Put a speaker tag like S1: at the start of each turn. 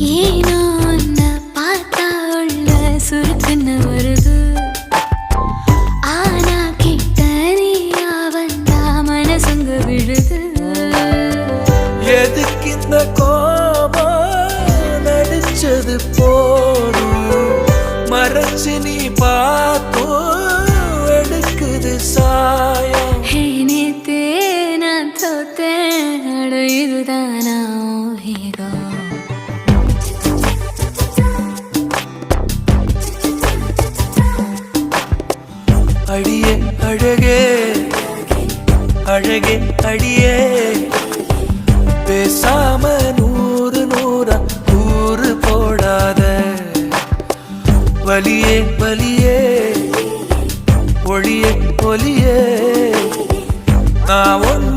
S1: ஏனோ உன்னை பார்த்தா உள்ள சுருக்குன்னு வருது. ஆனா கிட்ட நீயா வந்தா மனசுங்க விழுது.
S2: எதுக்கு இந்த கோபம் நடிச்சது போதும் மறைச்சு நீ பார்த்தும் எடுக்குது சாயம்.
S1: ஹே நேத்தே நான் தோத்தேன். இதுதானா?
S2: அடியே அழகே. அழகே அடியே. பேசாம நூறு நூறா நூறு போடாத. வலியே வலியே. ஒளியே ஒலியே நான் ஒன்று